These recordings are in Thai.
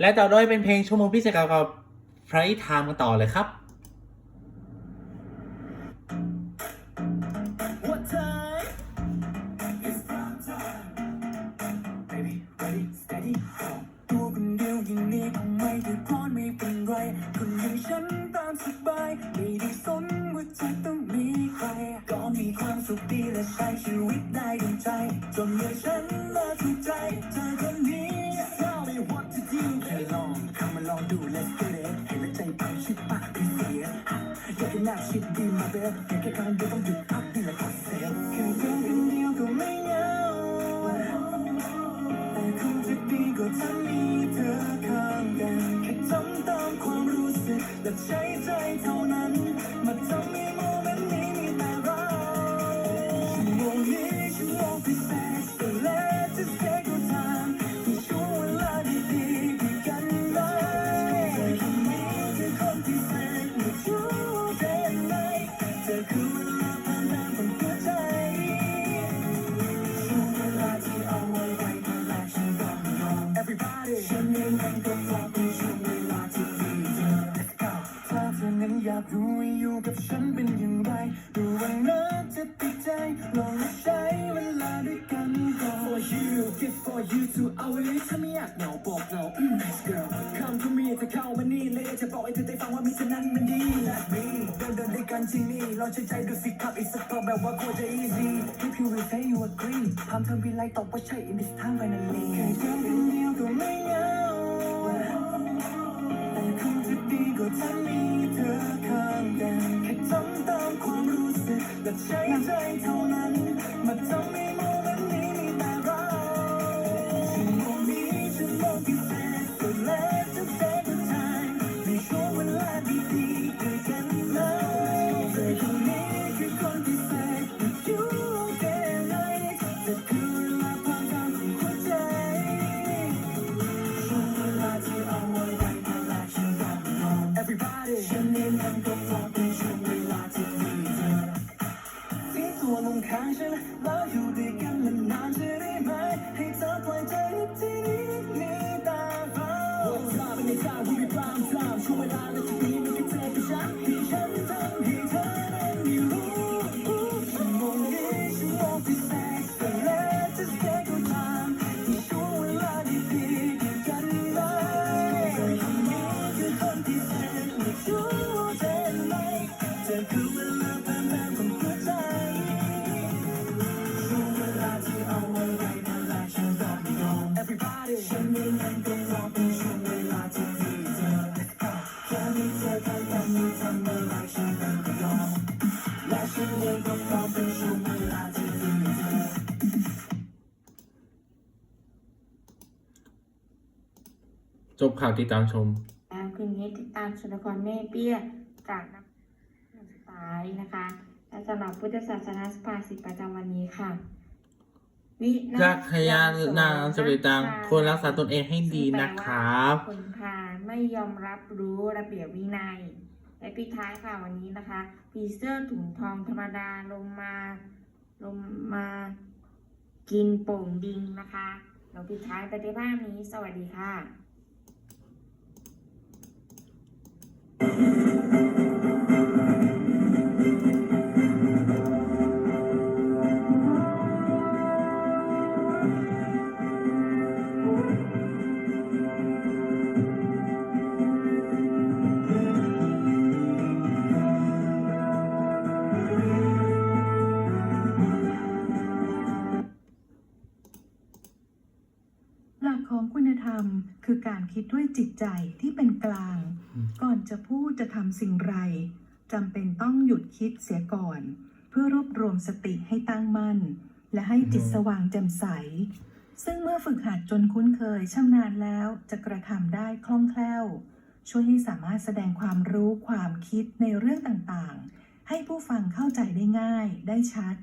และต่อด้วยเป็นเพลงชั่วโมงพิเศษกับพระอิทามกันต่อเลยครับคนเดียวางนี้คงไม่เดือดร้อนไม่เป็นไรคนอย่างฉันตามสบายไม่ได้สนว่าจะต้องมีใครก็มีความสุขดีและใช้ชีวิตได้ดังใจจนเมื่อฉันมาถูก เบสอยากแค่ครั้งเดียวต้องหยุดพักนี่แหละขอเสียแค่เธอคนเดียวก็ไม่เหงาแต่คงจะดีกว่าถ้ามีเธอข้างกันแค่ทำตามความรู้สึกและใช้ อยากรู้ว่าอยู่กับฉันเป็นอย่างไรดูวันนั้นจะติดใจลองใช้เวลาด้วยกันก่อน For you gift for you to เอาไว้ถ้าไม่อยากเหงาบอกเราอืม Nice girl Come to me จะเข้ามานี่เลยากจะบอกให้เธอได้ฟังว่ามีเธอนั้นมันดี Let me เดินเดินด้วยกันที่นี่ลองใช้ใจดูสิครับ It's a pro แบบว่าโคตรจะ easy If you will say you agree ทำเธอวิไลตอบว่าใช่ in this time finally แค่เธอคนเดียวก็ไม่เหงา คงจะดีก จบข่าวติดตามชมอ่าคืนนี้ติดตามชนละครแม่เปี้ยจากนักสไตล์นะคะและสำหรับพุทธศาสนาสภาสิทธิ์ประจำวันนี้ค่ะวินารักขยานนางสริตังควรรักษาตนเองให้ดีนะครับคนพาลไม่ยอมรับรู้ระเบียบวินัย และปิดท้ายค่ะวันนี้นะคะผีเสื้อถุงทองธรรมดาลงมาลงมากินโป่งดิงนะคะ เราปิดท้ายไปด้วยภาพนี้ สวัสดีค่ะ คือการคิดด้วยจิตใจที่เป็นกลางอืมก่อนจะพูดจะทำสิ่งไรจำเป็นต้องหยุดคิดเสียก่อน เพื่อรวบรวมสติให้ตั้งมั่น และให้จิตสว่างแจ่มใส ซึ่งเมื่อฝึกหัดจนคุ้นเคยชำนาญแล้วจะกระทำได้คล่องแคล่ว ช่วยให้สามารถแสดงความรู้ความคิดในเรื่องต่างๆ ให้ผู้ฟังเข้าใจได้ง่ายได้ชัด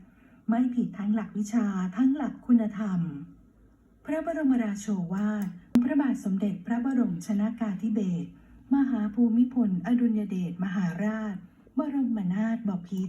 ไม่ผิดทั้งหลักวิชาทั้งหลักคุณธรรม พระบรมราโชวาท พระบาทสมเด็จพระบรมชนากาธิเบศรมหาภูมิพล อดุลยเดชมหาราช บรมนาถบพิตร